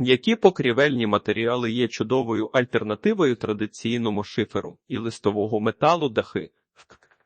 М'які покрівельні матеріали є чудовою альтернативою традиційному шиферу і листового металу дахи.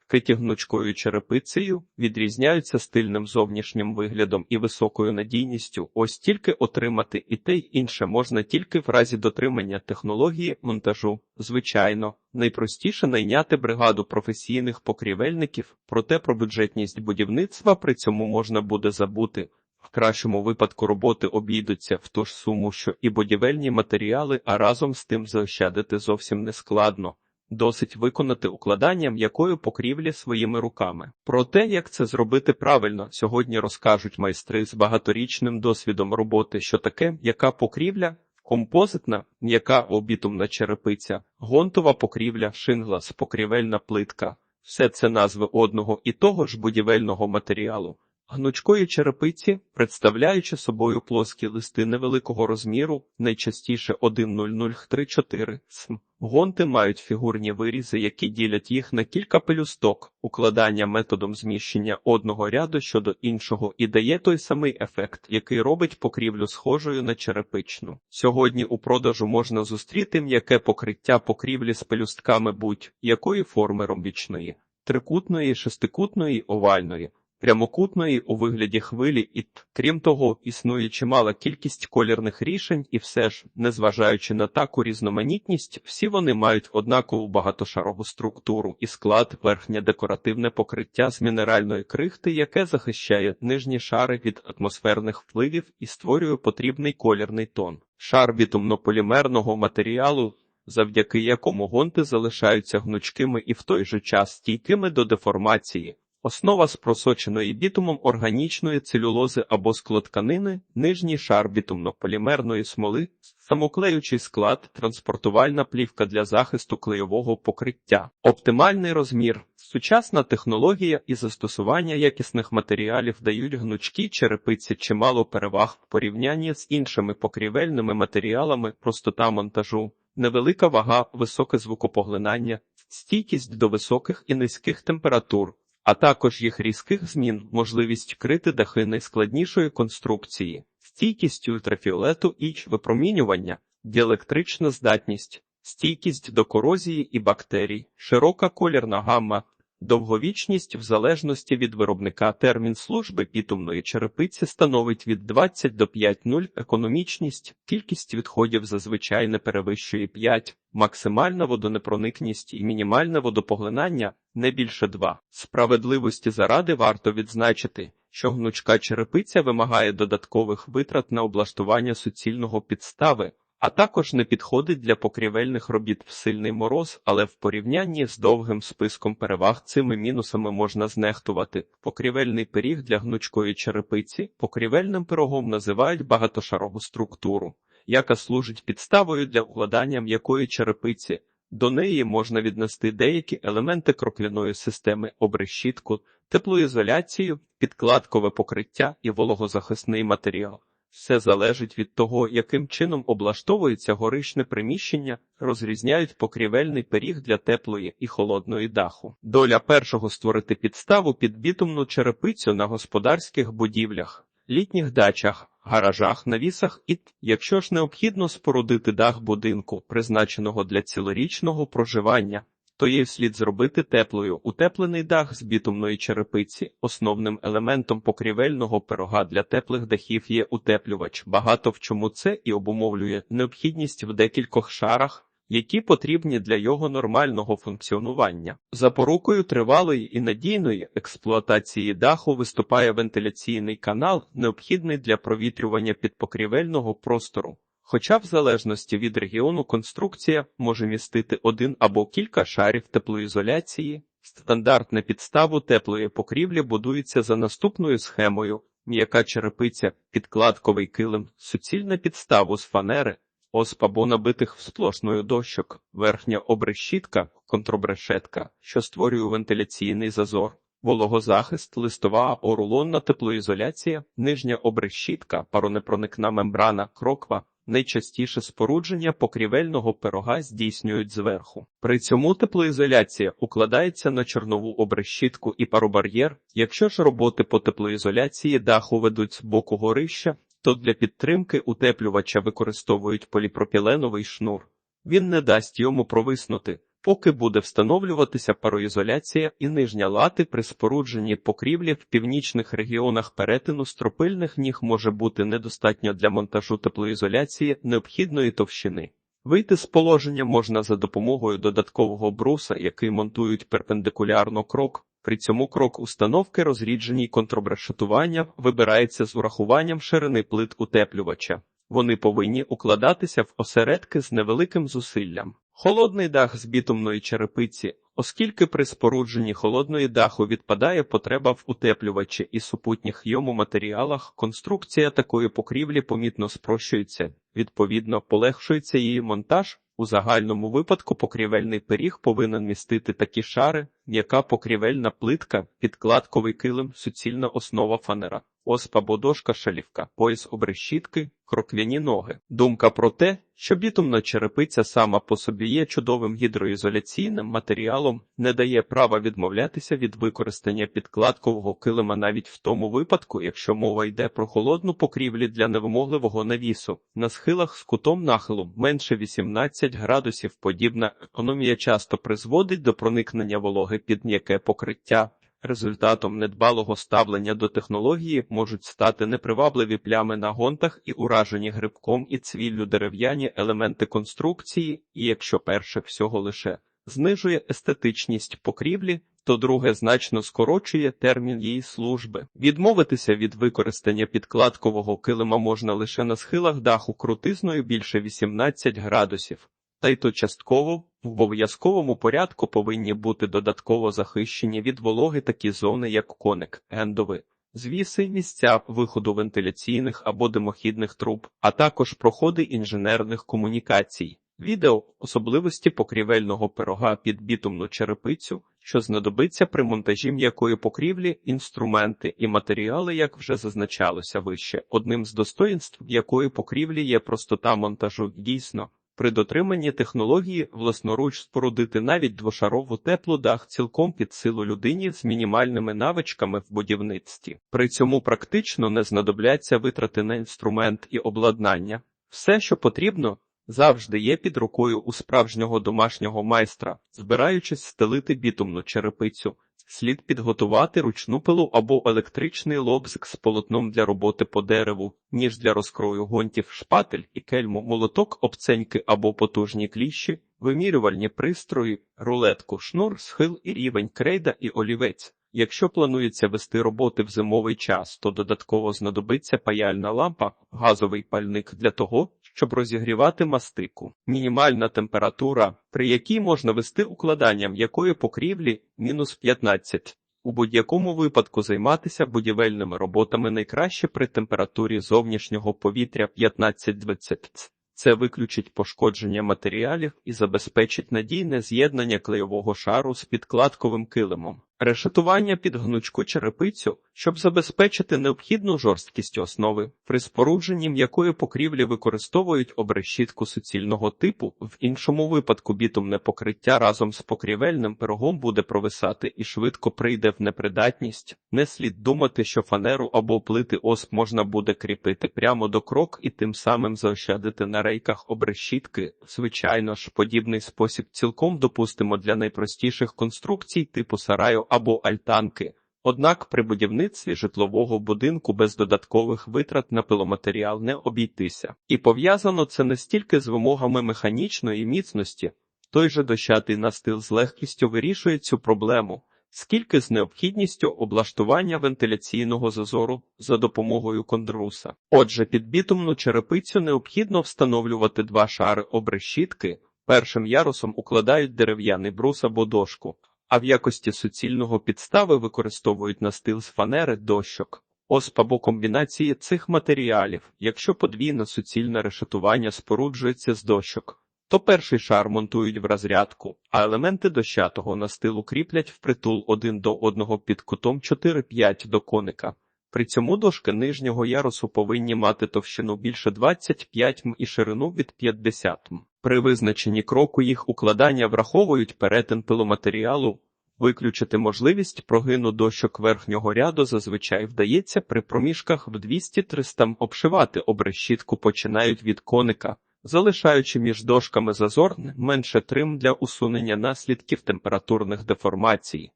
Вкриті гнучкою черепицею відрізняються стильним зовнішнім виглядом і високою надійністю. Ось тільки отримати і те й інше можна тільки в разі дотримання технології монтажу. Звичайно, найпростіше найняти бригаду професійних покрівельників, проте про бюджетність будівництва при цьому можна буде забути. В кращому випадку роботи обійдуться в ту ж суму, що і будівельні матеріали, а разом з тим заощадити зовсім не складно. Досить виконати укладання м'якої покрівлі своїми руками. Про те, як це зробити правильно, сьогодні розкажуть майстри з багаторічним досвідом роботи, що таке м'яка покрівля, композитна, м'яка обітумна черепиця, гонтова покрівля, шинглас, покрівельна плитка. Все це назви одного і того ж будівельного матеріалу. Гнучкої черепиці, представляючи собою плоскі листи невеликого розміру, найчастіше 1,0034 см. Гонти мають фігурні вирізи, які ділять їх на кілька пелюсток, укладання методом зміщення одного ряду щодо іншого і дає той самий ефект, який робить покрівлю схожою на черепичну. Сьогодні у продажу можна зустріти м'яке покриття покрівлі з пелюстками будь-якої форми ромбічної, трикутної, шестикутної, овальної прямокутної у вигляді хвилі, і крім того, існує чимала кількість колірних рішень, і все ж, незважаючи на таку різноманітність, всі вони мають однакову багатошарову структуру і склад верхнє декоративне покриття з мінеральної крихти, яке захищає нижні шари від атмосферних впливів і створює потрібний колірний тон. Шар бітумнополімерного матеріалу. Завдяки якому гонти залишаються гнучкими і в той же час стійкими до деформації, Основа з просоченої бітумом органічної целюлози або склотканини, нижній шар бітумно-полімерної смоли, самоклеючий склад, транспортувальна плівка для захисту клейового покриття, оптимальний розмір, сучасна технологія і застосування якісних матеріалів дають гнучкій черепиці чимало переваг в порівнянні з іншими покрівельними матеріалами, простота монтажу, невелика вага, високе звукопоглинання, стійкість до високих і низьких температур а також їх різких змін, можливість крити дахи найскладнішої конструкції, стійкість ультрафіолету і випромінювання, діелектрична здатність, стійкість до корозії і бактерій, широка колірна гамма, Довговічність в залежності від виробника. Термін служби бітумної черепиці становить від 20 до 5,0, економічність, кількість відходів зазвичай не перевищує 5, максимальна водонепроникність і мінімальне водопоглинання не більше 2. Справедливості заради варто відзначити, що гнучка черепиця вимагає додаткових витрат на облаштування суцільного підстави, а також не підходить для покрівельних робіт в сильний мороз, але в порівнянні з довгим списком переваг цими мінусами можна знехтувати. Покрівельний пиріг для гнучкої черепиці покрівельним пирогом називають багатошарову структуру, яка служить підставою для укладання м'якої черепиці. До неї можна віднести деякі елементи крокляної системи, обрешітку, теплоізоляцію, підкладкове покриття і вологозахисний матеріал. Все залежить від того, яким чином облаштовується горишне приміщення, розрізняють покрівельний пиріг для теплої і холодної даху. Доля першого створити підставу під бітумну черепицю на господарських будівлях, літніх дачах, гаражах, навісах і, якщо ж необхідно спорудити дах будинку, призначеного для цілорічного проживання, то її слід зробити теплою. Утеплений дах з бітумної черепиці. Основним елементом покрівельного пирога для теплих дахів є утеплювач. Багато в чому це і обумовлює необхідність в декількох шарах. Які потрібні для його нормального функціонування. Запорукою тривалої і надійної експлуатації даху виступає вентиляційний канал, необхідний для провітрювання підпокрівельного простору. Хоча в залежності від регіону конструкція може містити один або кілька шарів теплоізоляції, стандартна підставу теплої покрівлі будується за наступною схемою: м'яка черепиця, підкладковий килим, суцільна підставу з фанери, осп або набитих сплошною дощок, верхня обрешітка, контробрешетка, що створює вентиляційний зазор. Вологозахист, листова орулонна теплоізоляція, нижня обрешітка, паронепроникна мембрана, кроква, Найчастіше спорудження покрівельного пирога здійснюють зверху. При цьому теплоізоляція укладається на чорнову обрешітку і паробар'єр. Якщо ж роботи по теплоізоляції даху ведуть з боку горища, то для підтримки утеплювача використовують поліпропіленовий шнур. Він не дасть йому провиснути, поки буде встановлюватися пароізоляція і нижня лати при спорудженні покрівлі в північних регіонах перетину стропильних ніг може бути недостатньо для монтажу теплоізоляції необхідної товщини. Вийти з положення можна за допомогою додаткового бруса, який монтують перпендикулярно крок. При цьому крок установки розріджені й контрабрешетування вибирається з урахуванням ширини плит утеплювача. Вони повинні укладатися в осередки з невеликим зусиллям. Холодний дах з бітумної черепиці, оскільки при спорудженні холодної даху відпадає потреба в утеплювачі і супутніх йому матеріалах, конструкція такої покрівлі помітно спрощується, відповідно, полегшується її монтаж. У загальному випадку покрівельний пиріг повинен містити такі шари, м'яка покрівельна плитка, підкладковий килим, суцільна основа фанера, оспа бодошка шалівка, пояс обрешітки, кроквяні ноги. Думка про те, що бітумна черепиця сама по собі є чудовим гідроізоляційним матеріалом, не дає права відмовлятися від використання підкладкового килима навіть в тому випадку, якщо мова йде про холодну покрівлі для невимогливого навісу. На схилах з кутом нахилу менше 18 градусів подібна економія часто призводить до проникнення вологи під м'яке покриття. Результатом недбалого ставлення до технології можуть стати непривабливі плями на гонтах і уражені грибком і цвіллю дерев'яні елементи конструкції, і якщо перше всього лише знижує естетичність покрівлі, то друге значно скорочує термін її служби. Відмовитися від використання підкладкового килима можна лише на схилах даху крутизною більше 18 градусів. Та й то частково в обов'язковому порядку повинні бути додатково захищені від вологи такі зони, як коник, ендови, звіси, місця виходу вентиляційних або димохідних труб, а також проходи інженерних комунікацій. Відео особливості покрівельного пирога під бітумну черепицю, що знадобиться при монтажі м'якої покрівлі, інструменти і матеріали, як вже зазначалося вище. Одним з достоїнств м'якої покрівлі є простота монтажу дійсно. При дотриманні технології власноруч спорудити навіть двошарову теплу дах цілком під силу людині з мінімальними навичками в будівництві. При цьому практично не знадобляться витрати на інструмент і обладнання. Все, що потрібно, завжди є під рукою у справжнього домашнього майстра, збираючись стелити бітумну черепицю. Слід підготувати ручну пилу або електричний лобзик з полотном для роботи по дереву, ніж для розкрою гонтів, шпатель і кельму, молоток, обценьки або потужні кліщі, вимірювальні пристрої, рулетку, шнур, схил і рівень, крейда і олівець. Якщо планується вести роботи в зимовий час, то додатково знадобиться паяльна лампа, газовий пальник для того, щоб розігрівати мастику. Мінімальна температура, при якій можна вести укладання м'якої покрівлі мінус 15. У будь-якому випадку займатися будівельними роботами найкраще при температурі зовнішнього повітря 15-20 це виключить пошкодження матеріалів і забезпечить надійне з'єднання клейового шару з підкладковим килимом. Решетування під гнучку черепицю, щоб забезпечити необхідну жорсткість основи, при спорудженні м'якої покрівлі використовують обрешітку суцільного типу, в іншому випадку бітумне покриття разом з покрівельним пирогом буде провисати і швидко прийде в непридатність. Не слід думати, що фанеру або плити осп можна буде кріпити прямо до крок і тим самим заощадити на рейках обрешітки. Звичайно ж, подібний спосіб цілком допустимо для найпростіших конструкцій типу сараю або альтанки. Однак при будівництві житлового будинку без додаткових витрат на пиломатеріал не обійтися. І пов'язано це не стільки з вимогами механічної міцності, той же дощатий настил з легкістю вирішує цю проблему, скільки з необхідністю облаштування вентиляційного зазору за допомогою кондруса. Отже, під бітумну черепицю необхідно встановлювати два шари обрешітки, першим ярусом укладають дерев'яний брус або дошку а в якості суцільного підстави використовують настил з фанери дощок. Осп або комбінації цих матеріалів, якщо подвійне суцільне решетування споруджується з дощок, то перший шар монтують в розрядку, а елементи дощатого настилу кріплять впритул один до одного під кутом 4-5 до коника. При цьому дошки нижнього ярусу повинні мати товщину більше 25 м і ширину від 50 м. При визначенні кроку їх укладання враховують перетин пиломатеріалу, Виключити можливість прогину дощок верхнього ряду зазвичай вдається при проміжках в 200-300 обшивати обрешітку починають від коника, залишаючи між дошками зазор менше трим для усунення наслідків температурних деформацій.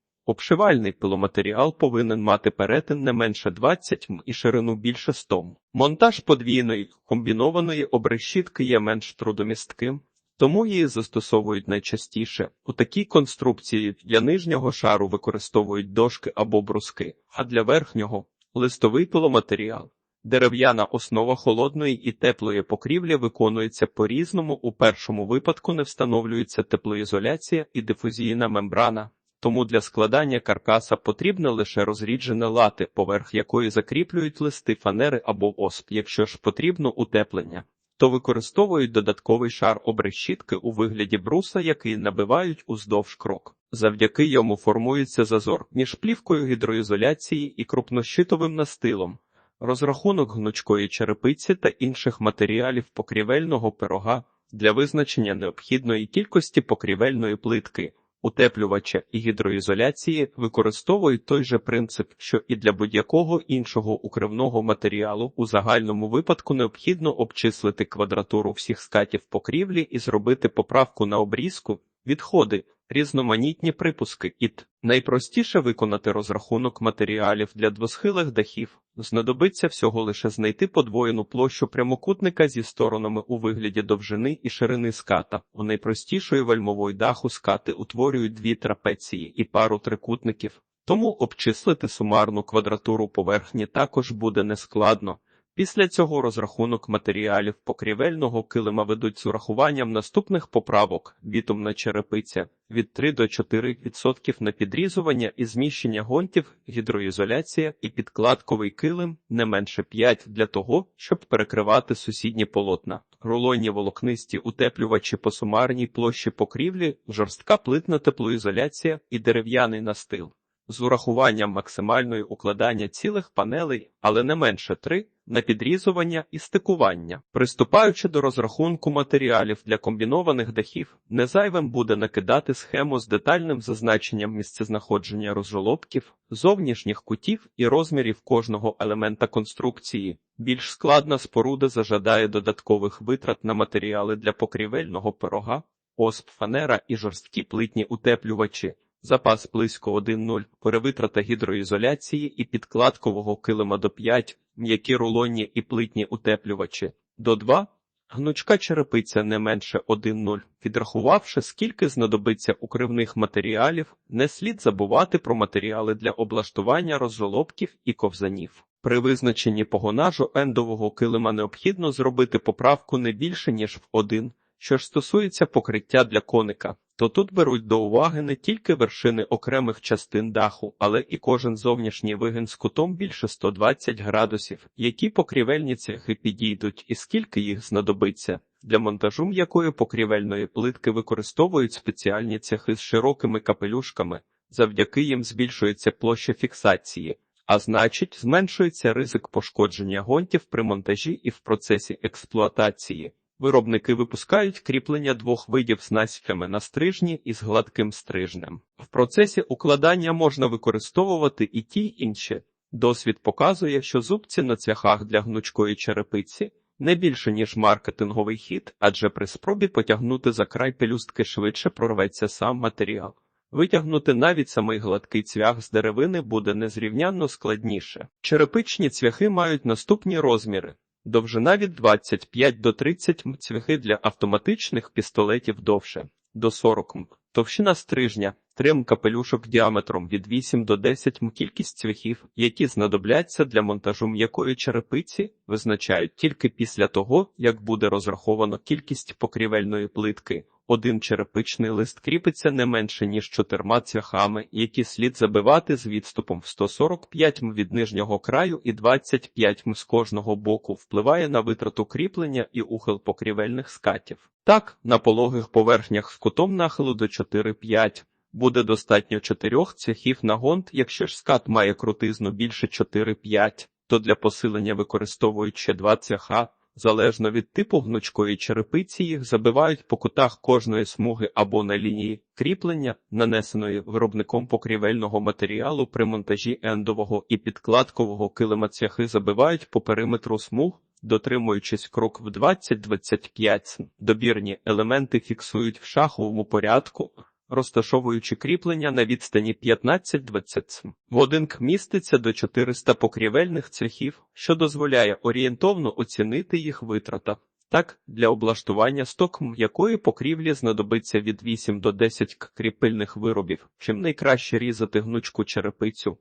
Обшивальний пиломатеріал повинен мати перетин не менше 20 м і ширину більше 100 м. Монтаж подвійної комбінованої обрешітки є менш трудомістким, тому її застосовують найчастіше. У такій конструкції для нижнього шару використовують дошки або бруски, а для верхнього листовий пиломатеріал. Дерев'яна основа холодної і теплої покрівлі виконується по-різному. У першому випадку не встановлюється теплоізоляція і дифузійна мембрана. Тому для складання каркаса потрібне лише розріджене лати, поверх якої закріплюють листи фанери або осп. Якщо ж потрібно утеплення, то використовують додатковий шар обрешітки у вигляді бруса, який набивають уздовж крок. Завдяки йому формується зазор між плівкою гідроізоляції і крупнощитовим настилом. Розрахунок гнучкої черепиці та інших матеріалів покрівельного пирога для визначення необхідної кількості покрівельної плитки, утеплювача і гідроізоляції використовують той же принцип, що і для будь-якого іншого укривного матеріалу. У загальному випадку необхідно обчислити квадратуру всіх скатів покрівлі і зробити поправку на обрізку, відходи, різноманітні припуски і т. Найпростіше виконати розрахунок матеріалів для двосхилих дахів. Знадобиться всього лише знайти подвоєну площу прямокутника зі сторонами у вигляді довжини і ширини ската. У найпростішої вальмової даху скати утворюють дві трапеції і пару трикутників, тому обчислити сумарну квадратуру поверхні також буде нескладно. Після цього розрахунок матеріалів покрівельного килима ведуть з урахуванням наступних поправок: бітумна черепиця від 3 до 4% на підрізування і зміщення гонтів, гідроізоляція і підкладковий килим не менше 5 для того, щоб перекривати сусідні полотна, рулонні волокнисті утеплювачі по сумарній площі покрівлі, жорстка плитна теплоізоляція і дерев'яний настил. З урахуванням максимальної укладання цілих панелей, але не менше 3, на підрізування і стикування. Приступаючи до розрахунку матеріалів для комбінованих дахів, незайвим буде накидати схему з детальним зазначенням місцезнаходження розжолобків, зовнішніх кутів і розмірів кожного елемента конструкції. Більш складна споруда зажадає додаткових витрат на матеріали для покрівельного пирога, осп фанера і жорсткі плитні утеплювачі. Запас близько 1,0, перевитрата гідроізоляції і підкладкового килима до 5, м'які рулонні і плитні утеплювачі до 2, гнучка черепиця не менше 1,0. Підрахувавши, скільки знадобиться укривних матеріалів, не слід забувати про матеріали для облаштування розжолобків і ковзанів. При визначенні погонажу ендового килима необхідно зробити поправку не більше, ніж в 1, що ж стосується покриття для коника то тут беруть до уваги не тільки вершини окремих частин даху, але і кожен зовнішній вигин з кутом більше 120 градусів, які покрівельні цехи підійдуть і скільки їх знадобиться. Для монтажу м'якої покрівельної плитки використовують спеціальні цехи з широкими капелюшками, завдяки їм збільшується площа фіксації, а значить, зменшується ризик пошкодження гонтів при монтажі і в процесі експлуатації. Виробники випускають кріплення двох видів з наськами на стрижні і з гладким стрижнем. В процесі укладання можна використовувати і ті інші. Досвід показує, що зубці на цвяхах для гнучкої черепиці не більше, ніж маркетинговий хід, адже при спробі потягнути за край пелюстки швидше прорветься сам матеріал. Витягнути навіть самий гладкий цвях з деревини буде незрівнянно складніше. Черепичні цвяхи мають наступні розміри. Довжина від 25 до 30 м, цвяхи для автоматичних пістолетів довше до 40 м. Товщина стрижня, трим капелюшок діаметром від 8 до 10 м. Кількість цвяхів, які знадобляться для монтажу м'якої черепиці, визначають тільки після того, як буде розраховано кількість покрівельної плитки. Один черепичний лист кріпиться не менше, ніж чотирма цвяхами, які слід забивати з відступом в 145 м від нижнього краю і 25 м з кожного боку впливає на витрату кріплення і ухил покрівельних скатів. Так, на пологих поверхнях з кутом нахилу до 4-5 буде достатньо чотирьох цвяхів на гонт, якщо ж скат має крутизну більше 4-5, то для посилення використовують ще два цвяха. Залежно від типу гнучкої черепиці їх забивають по кутах кожної смуги або на лінії кріплення, нанесеної виробником покрівельного матеріалу при монтажі ендового і підкладкового килима. Цвяхи забивають по периметру смуг, дотримуючись крок в 20-25 Добірні елементи фіксують в шаховому порядку, розташовуючи кріплення на відстані 15-20 В один к міститься до 400 покрівельних цвяхів, що дозволяє орієнтовно оцінити їх витрата. Так, для облаштування сток м'якої покрівлі знадобиться від 8 до 10 кріпильних виробів. Чим найкраще різати гнучку черепицю.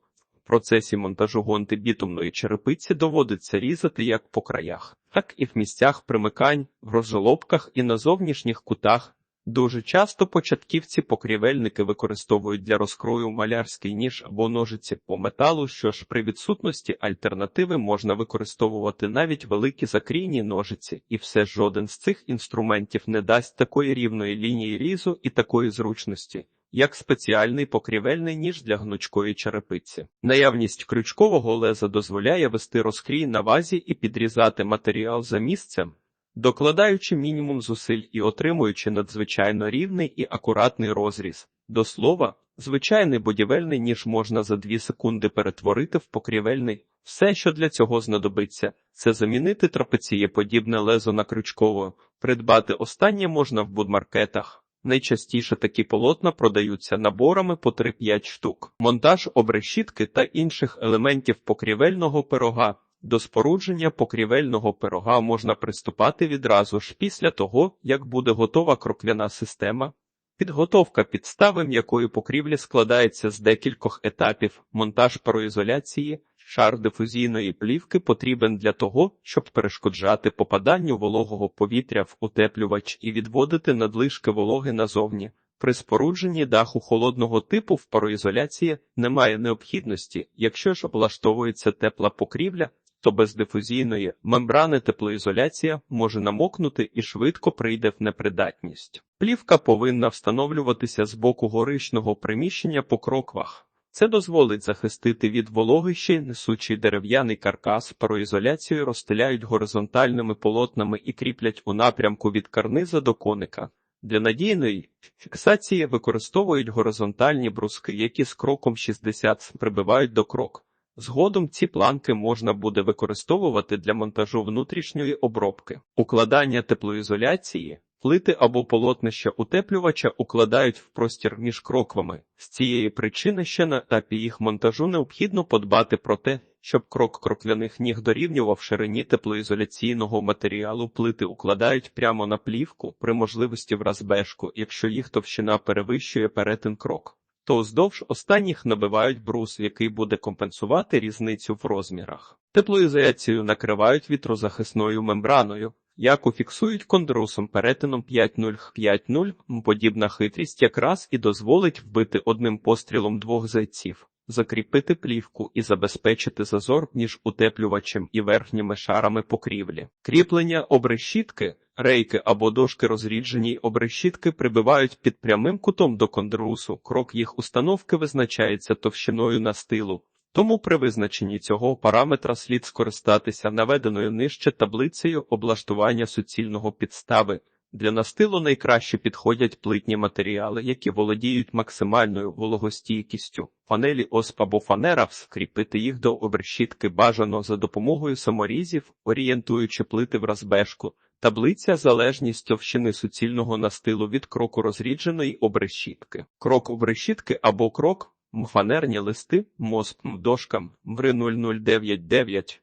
В процесі монтажу гонти бітумної черепиці доводиться різати як по краях, так і в місцях примикань, в розжолобках і на зовнішніх кутах. Дуже часто початківці покрівельники використовують для розкрою малярський ніж або ножиці по металу, що ж при відсутності альтернативи можна використовувати навіть великі закрійні ножиці, і все ж жоден з цих інструментів не дасть такої рівної лінії різу і такої зручності, як спеціальний покрівельний ніж для гнучкої черепиці. Наявність крючкового леза дозволяє вести розкрій на вазі і підрізати матеріал за місцем докладаючи мінімум зусиль і отримуючи надзвичайно рівний і акуратний розріз. До слова, звичайний будівельний ніж можна за дві секунди перетворити в покрівельний. Все, що для цього знадобиться, це замінити трапецієподібне лезо на крючкове. Придбати останнє можна в будмаркетах. Найчастіше такі полотна продаються наборами по 3-5 штук. Монтаж обрешітки та інших елементів покрівельного пирога. До спорудження покрівельного пирога можна приступати відразу ж після того, як буде готова кроквяна система. Підготовка підстави м'якої покрівлі складається з декількох етапів. Монтаж пароізоляції, шар дифузійної плівки потрібен для того, щоб перешкоджати попаданню вологого повітря в утеплювач і відводити надлишки вологи назовні. При спорудженні даху холодного типу в пароізоляції немає необхідності, якщо ж облаштовується тепла покрівля, то без дифузійної мембрани теплоізоляція може намокнути і швидко прийде в непридатність. Плівка повинна встановлюватися з боку горишного приміщення по кроквах. Це дозволить захистити від вологи ще несучий дерев'яний каркас, пароізоляцію розстеляють горизонтальними полотнами і кріплять у напрямку від карниза до коника. Для надійної фіксації використовують горизонтальні бруски, які з кроком 60 прибивають до крок. Згодом ці планки можна буде використовувати для монтажу внутрішньої обробки, укладання теплоізоляції, плити або полотнища утеплювача укладають в простір між кроквами. З цієї причини ще на етапі їх монтажу необхідно подбати про те, щоб крок крокляних ніг дорівнював ширині теплоізоляційного матеріалу. Плити укладають прямо на плівку при можливості в розбежку, якщо їх товщина перевищує перетин крок то вздовж останніх набивають брус, який буде компенсувати різницю в розмірах. Теплоізоляцію накривають вітрозахисною мембраною, яку фіксують кондрусом перетином 5.0-5.0. Подібна хитрість якраз і дозволить вбити одним пострілом двох зайців. Закріпити плівку і забезпечити зазор між утеплювачем і верхніми шарами покрівлі. Кріплення обрешітки Рейки або дошки розріджені обрешітки прибивають під прямим кутом до кондрусу. Крок їх установки визначається товщиною настилу. Тому при визначенні цього параметра слід скористатися наведеною нижче таблицею облаштування суцільного підстави. Для настилу найкраще підходять плитні матеріали, які володіють максимальною вологостійкістю. Панелі осп або фанера скріпити їх до обрешітки бажано за допомогою саморізів, орієнтуючи плити в розбежку. Таблиця залежність товщини суцільного настилу від кроку розрідженої обрешітки. Крок обрешітки або крок мфанерні листи, мосп дошкам МРИ 0099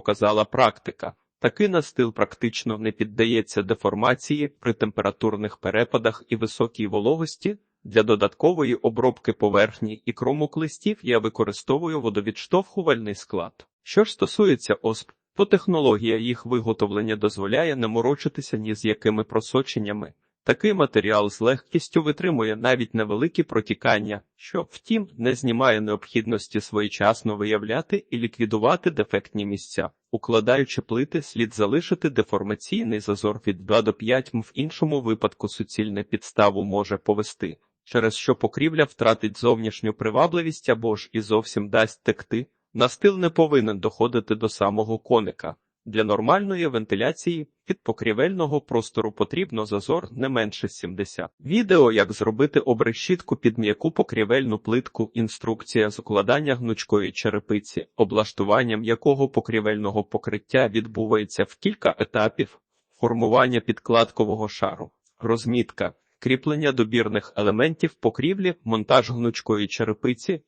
показала практика. Такий настил практично не піддається деформації при температурних перепадах і високій вологості. Для додаткової обробки поверхні і кромок листів я використовую водовідштовхувальний склад. Що ж стосується осп, то технологія їх виготовлення дозволяє не морочитися ні з якими просоченнями. Такий матеріал з легкістю витримує навіть невеликі протікання, що, втім, не знімає необхідності своєчасно виявляти і ліквідувати дефектні місця. Укладаючи плити, слід залишити деформаційний зазор від 2 до 5 м, в іншому випадку суцільне підставу може повести, через що покрівля втратить зовнішню привабливість або ж і зовсім дасть текти. Настил не повинен доходити до самого коника. Для нормальної вентиляції від покрівельного простору потрібно зазор не менше 70. Відео як зробити обрешітку під м'яку покрівельну плитку, інструкція з укладання гнучкої черепиці, облаштуванням якого покрівельного покриття відбувається в кілька етапів, формування підкладкового шару, розмітка, кріплення добірних елементів покрівлі, монтаж гнучкої черепиці,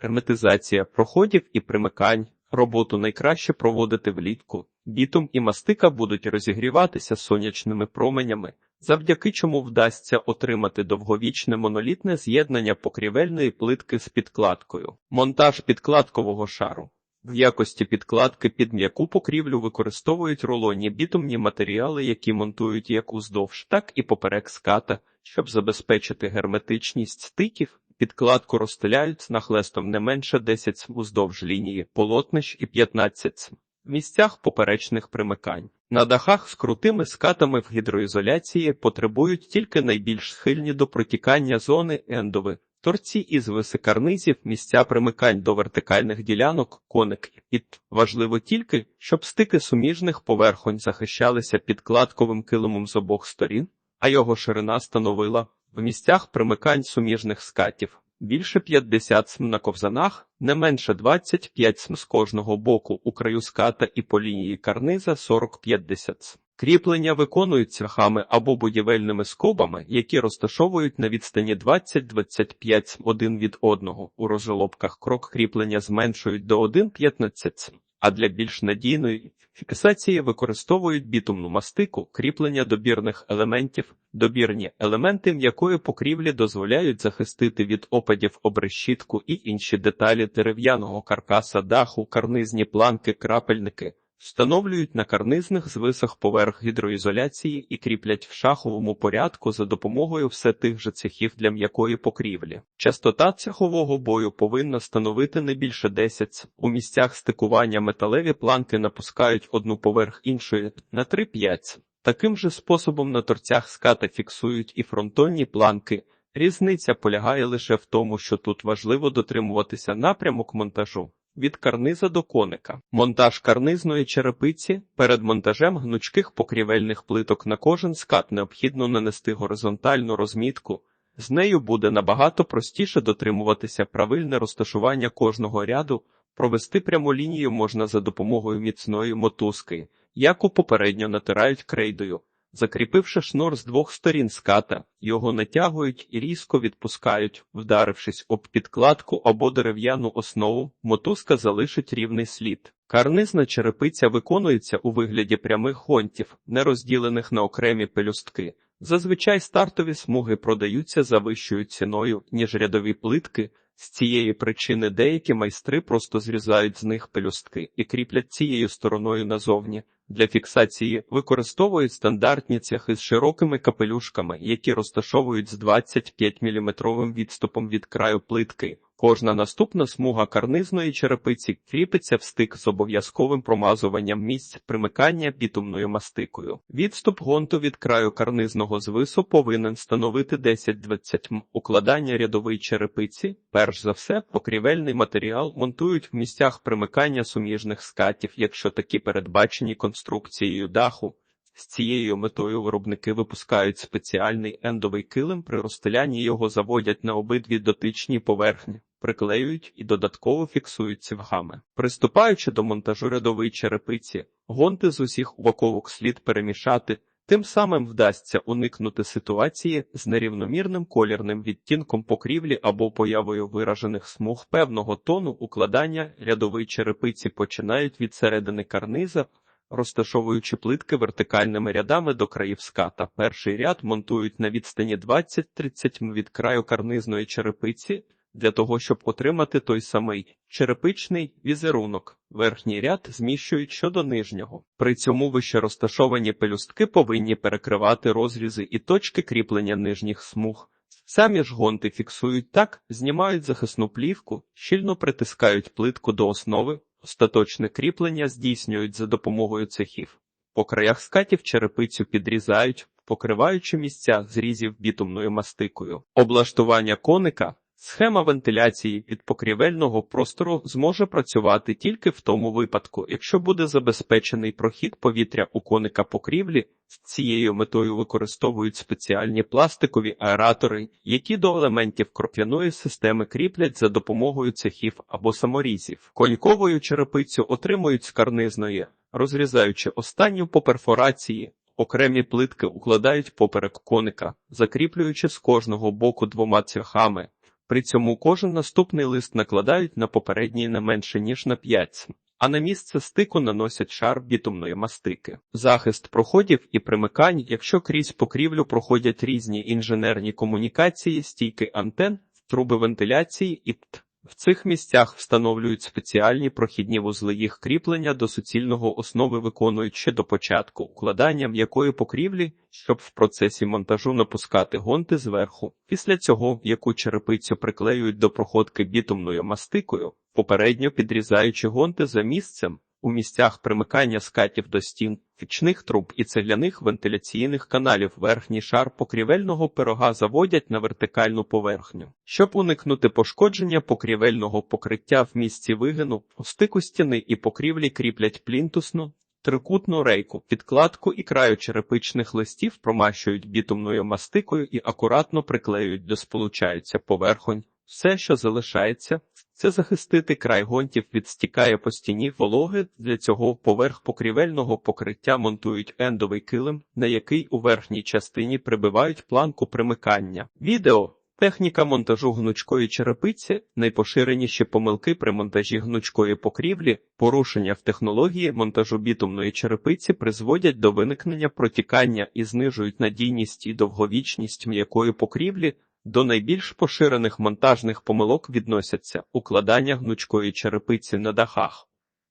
герметизація проходів і примикань. Роботу найкраще проводити влітку. Бітум і мастика будуть розігріватися сонячними променями, завдяки чому вдасться отримати довговічне монолітне з'єднання покрівельної плитки з підкладкою. Монтаж підкладкового шару. В якості підкладки під м'яку покрівлю використовують рулонні бітумні матеріали, які монтують як уздовж, так і поперек ската, щоб забезпечити герметичність стиків. Підкладку розстеляють нахлестом не менше 10 см уздовж лінії, полотнищ і 15 см. В місцях поперечних примикань. На дахах з крутими скатами в гідроізоляції потребують тільки найбільш схильні до протікання зони ендови, торці із висикарнизів, місця примикань до вертикальних ділянок, коник і важливо тільки, щоб стики суміжних поверхонь захищалися підкладковим килимом з обох сторін, а його ширина становила в місцях примикань суміжних скатів більше 50 см на ковзанах, не менше 25 см з кожного боку у краю ската і по лінії карниза 40-50 см. Кріплення виконують цвяхами або будівельними скобами, які розташовують на відстані 20-25 см один від одного. У розжолобках крок кріплення зменшують до 1,15 см а для більш надійної фіксації використовують бітумну мастику, кріплення добірних елементів. Добірні елементи м'якої покрівлі дозволяють захистити від опадів обрешітку і інші деталі дерев'яного каркаса даху, карнизні планки, крапельники. Встановлюють на карнизних звисах поверх гідроізоляції і кріплять в шаховому порядку за допомогою все тих же цехів для м'якої покрівлі. Частота цехового бою повинна становити не більше 10. У місцях стикування металеві планки напускають одну поверх іншої на 3-5. Таким же способом на торцях ската фіксують і фронтонні планки. Різниця полягає лише в тому, що тут важливо дотримуватися напрямок монтажу від карниза до коника. Монтаж карнизної черепиці перед монтажем гнучких покрівельних плиток на кожен скат необхідно нанести горизонтальну розмітку. З нею буде набагато простіше дотримуватися правильне розташування кожного ряду, провести пряму лінію можна за допомогою міцної мотузки, яку попередньо натирають крейдою. Закріпивши шнур з двох сторін ската, його натягують і різко відпускають, вдарившись об підкладку або дерев'яну основу, мотузка залишить рівний слід. Карнизна черепиця виконується у вигляді прямих гонтів, не розділених на окремі пелюстки. Зазвичай стартові смуги продаються за вищою ціною, ніж рядові плитки. З цієї причини деякі майстри просто зрізають з них пелюстки і кріплять цією стороною назовні. Для фіксації використовують стандартні цехи з широкими капелюшками, які розташовують з 25-мм відступом від краю плитки. Кожна наступна смуга карнизної черепиці кріпиться в стик з обов'язковим промазуванням місць примикання бітумною мастикою. Відступ гонту від краю карнизного звису повинен становити 10-20 м. Укладання рядової черепиці. Перш за все, покрівельний матеріал монтують в місцях примикання суміжних скатів, якщо такі передбачені конструкцією даху. З цією метою виробники випускають спеціальний ендовий килим, при розстелянні його заводять на обидві дотичні поверхні, приклеюють і додатково фіксують цівгами. Приступаючи до монтажу рядової черепиці, гонти з усіх упаковок слід перемішати, тим самим вдасться уникнути ситуації з нерівномірним колірним відтінком покрівлі або появою виражених смуг певного тону укладання рядової черепиці починають від середини карниза розташовуючи плитки вертикальними рядами до країв ската. Перший ряд монтують на відстані 20-30 від краю карнизної черепиці, для того, щоб отримати той самий черепичний візерунок. Верхній ряд зміщують щодо нижнього. При цьому вище розташовані пелюстки повинні перекривати розрізи і точки кріплення нижніх смуг. Самі ж гонти фіксують так, знімають захисну плівку, щільно притискають плитку до основи, остаточне кріплення здійснюють за допомогою цехів. По краях скатів черепицю підрізають, покриваючи місця зрізів бітумною мастикою. Облаштування коника Схема вентиляції від покрівельного простору зможе працювати тільки в тому випадку, якщо буде забезпечений прохід повітря у коника покрівлі. З цією метою використовують спеціальні пластикові аератори, які до елементів кроп'яної системи кріплять за допомогою цехів або саморізів. Коньковою черепицю отримують з карнизної, розрізаючи останню по перфорації. Окремі плитки укладають поперек коника, закріплюючи з кожного боку двома цвяхами. При цьому кожен наступний лист накладають на попередній не менше, ніж на 5 а на місце стику наносять шар бітумної мастики. Захист проходів і примикань, якщо крізь покрівлю проходять різні інженерні комунікації, стійки антен, труби вентиляції і ПТ. В цих місцях встановлюють спеціальні прохідні вузли їх кріплення до суцільного основи виконують ще до початку укладання м'якої покрівлі, щоб в процесі монтажу напускати гонти зверху. Після цього яку черепицю приклеюють до проходки бітумною мастикою, попередньо підрізаючи гонти за місцем, у місцях примикання скатів до стін, фічних труб і цегляних вентиляційних каналів верхній шар покрівельного пирога заводять на вертикальну поверхню. Щоб уникнути пошкодження покрівельного покриття в місці вигину, у стику стіни і покрівлі кріплять плінтусну, трикутну рейку, підкладку і краю черепичних листів промащують бітумною мастикою і акуратно приклеюють, де сполучаються поверхонь. Все, що залишається, це захистити край гонтів від стікає по стіні вологи. Для цього поверх покрівельного покриття монтують ендовий килим, на який у верхній частині прибивають планку примикання. Відео Техніка монтажу гнучкої черепиці, найпоширеніші помилки при монтажі гнучкої покрівлі, порушення в технології монтажу бітумної черепиці призводять до виникнення протікання і знижують надійність і довговічність м'якої покрівлі, до найбільш поширених монтажних помилок відносяться укладання гнучкої черепиці на дахах,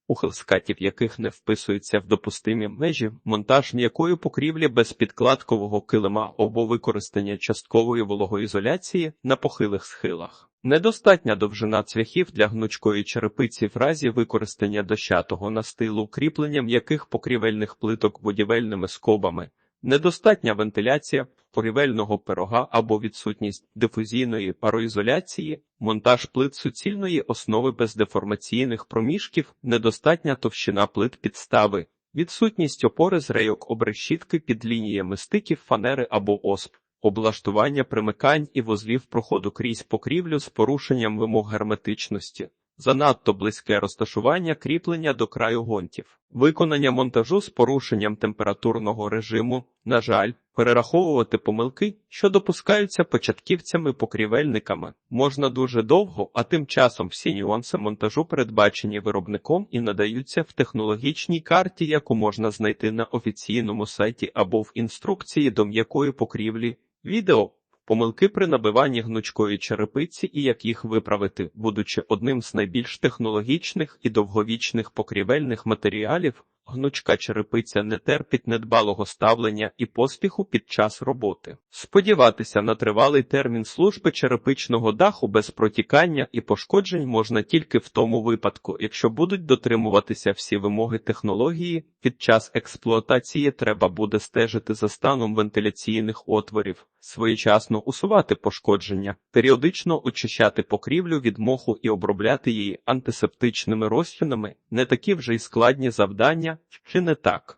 ухил скатів яких не вписується в допустимі межі, монтаж м'якої покрівлі без підкладкового килима або використання часткової вологоізоляції на похилих схилах. Недостатня довжина цвяхів для гнучкої черепиці в разі використання дощатого настилу кріплення м'яких покрівельних плиток будівельними скобами. Недостатня вентиляція порівельного пирога або відсутність дифузійної пароізоляції, монтаж плит суцільної основи без деформаційних проміжків, недостатня товщина плит підстави, відсутність опори з рейок обрешітки під лініями стиків фанери або осп, облаштування примикань і вузлів проходу крізь покрівлю з порушенням вимог герметичності. Занадто близьке розташування кріплення до краю гонтів, виконання монтажу з порушенням температурного режиму, на жаль, перераховувати помилки, що допускаються початківцями-покрівельниками, можна дуже довго, а тим часом всі нюанси монтажу передбачені виробником і надаються в технологічній карті, яку можна знайти на офіційному сайті або в інструкції до м'якої покрівлі. Відео Помилки при набиванні гнучкої черепиці і як їх виправити, будучи одним з найбільш технологічних і довговічних покрівельних матеріалів, Гнучка черепиця не терпить недбалого ставлення і поспіху під час роботи. Сподіватися на тривалий термін служби черепичного даху без протікання і пошкоджень можна тільки в тому випадку, якщо будуть дотримуватися всі вимоги технології, під час експлуатації треба буде стежити за станом вентиляційних отворів, своєчасно усувати пошкодження, періодично очищати покрівлю від моху і обробляти її антисептичними розчинами, не такі вже й складні завдання чи не так?